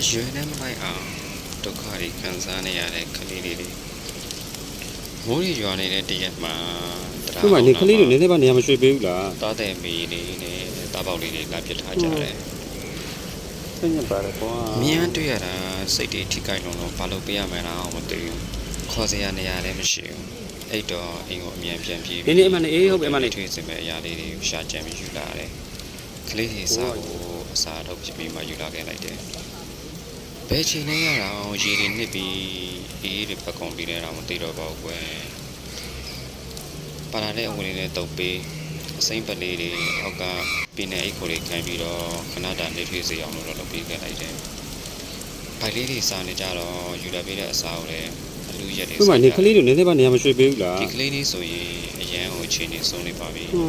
အရွယ်နဲ့မလိုက်အောင်ဒုက္ခတွေခံစားနေရတဲ့ကလေးလေးတွေမိုးတွေရွာနေတဲ့တရက်မှာတရားခုမှနေကလေးတွေနည်းနည်းပါနေရာမရွှေ့ပေးဘူးလားသားတဲ့မီလေးနဲ့တားပေါက်လေးတွေလာပြစ်ထားကြတယ်ဆင်းရပါလေကွာ။မြန်တွေ့ရတာစိတ်တွေထိကြိုက်လုံးတော့ဘာလို့ပေးရမှန်းတော့မသိဘူး။ခေါ်စရာနေရာလည်းမရှိဘူး။အဲ့တော့အိမ်ကိုအမြန်ပြန်ပြေးဒီနေ့အမှန်နဲ့အေးဟုတ်ပြီအမှန်နဲ့ထွေးစင်မဲ့အရာလေးတွေကိုရှာကြံပြီးယူလာတယ်။ကလေးတွေစားဖို့အစာတော့ဖြစ်ပြီးမှယူလာခဲ့လိုက်တယ်။ ဘယ်ချိန်နဲ့ရအောင်ရေတွေနှစ်ပြီးအေးတွေပတ်ကုန်ပြီးတဲ့တော့မသိတော့ပါဘူးကွယ်။ပါလာတဲ့အဝင်လေးနဲ့တုပ်ပေးအစိမ့်ပလေးတွေအောက်ကပင်နဲ့အိတ်ခိုလေးခံပြီးတော့ခဏတာနေထွေးစေအောင်လို့တော့လုပ်ပေးခဲ့လိုက်တယ်။ဘိုက်လေးတွေစားနေကြတော့ယူလာပေးတဲ့အစာကိုလည်းအလူရက်တွေခုမှနေကလေးတွေနည်းနည်းပါနေရာမရွှေ့ပေးဘူးလားဒီကလေးလေးဆိုရင်အရန်ကိုအချိန်နေဆုံးနေပါပြီဟွ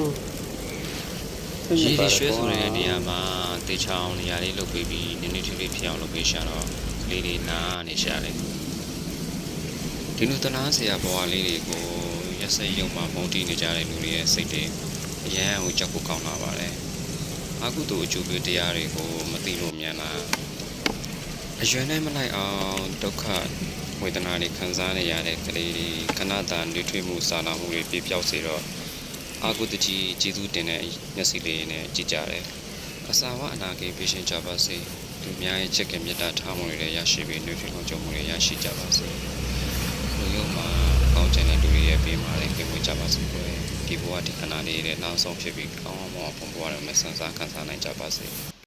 န်းရေဒီရွှဲဆိုတဲ့နေရာမှာတေချောင်းနေရာလေးလုပ်ပေးပြီးနည်းနည်းထူးလေးဖြစ်အောင်လုပ်ပေးရှာတော့ကလေးလေးနားနေရှာတယ်ဒီလိုတနာစရာဘဝလေးတွေကိုရက်စက်ရုံမှာမုန်းတီးနေကြတဲ့လူတွေရဲ့စိတ်တွေအရန်ကိုကြောက်ဖို့ကောင်းလာပါတယ်အကုသိုလ်အကျိုးပေးတရားတွေကိုမသိလို့မြန်လာအရွယ်နဲ့မလိုက်အောင်ဒုက္ခဝေဒနာတွေခံစားနေရတဲ့ကလေးတွေခဏတာနှွေးထွေးမှုစာနာမှုတွေပြပြောက်စေတော့ အာကုတကြီးကျေးဇူးတင်တဲ့မျက်စိလေးနဲ့ကြည့်ကြတယ်။အစာဝအနာဂတ်ပေးရှင်ကြပါစေ။သူများရဲ့ချက်ကမေတ္တာထားမှုတွေလည်းရရှိပြီးနှွေးထွေးလုံးကြုံမှုတွေရရှိကြပါစေ။လူရုံမှာကောင်းချင်တဲ့လူတွေရဲ့ပေးမှာလည်းကြင်ဝေကြပါစေကွယ်။ဒီဘဝဒီခဏလေးရဲ့နောက်ဆုံးဖြစ်ပြီးကောင်းအောင်ဘုံဘဝရမယ်ဆန်းစားခံစားနိုင်ကြပါစေ။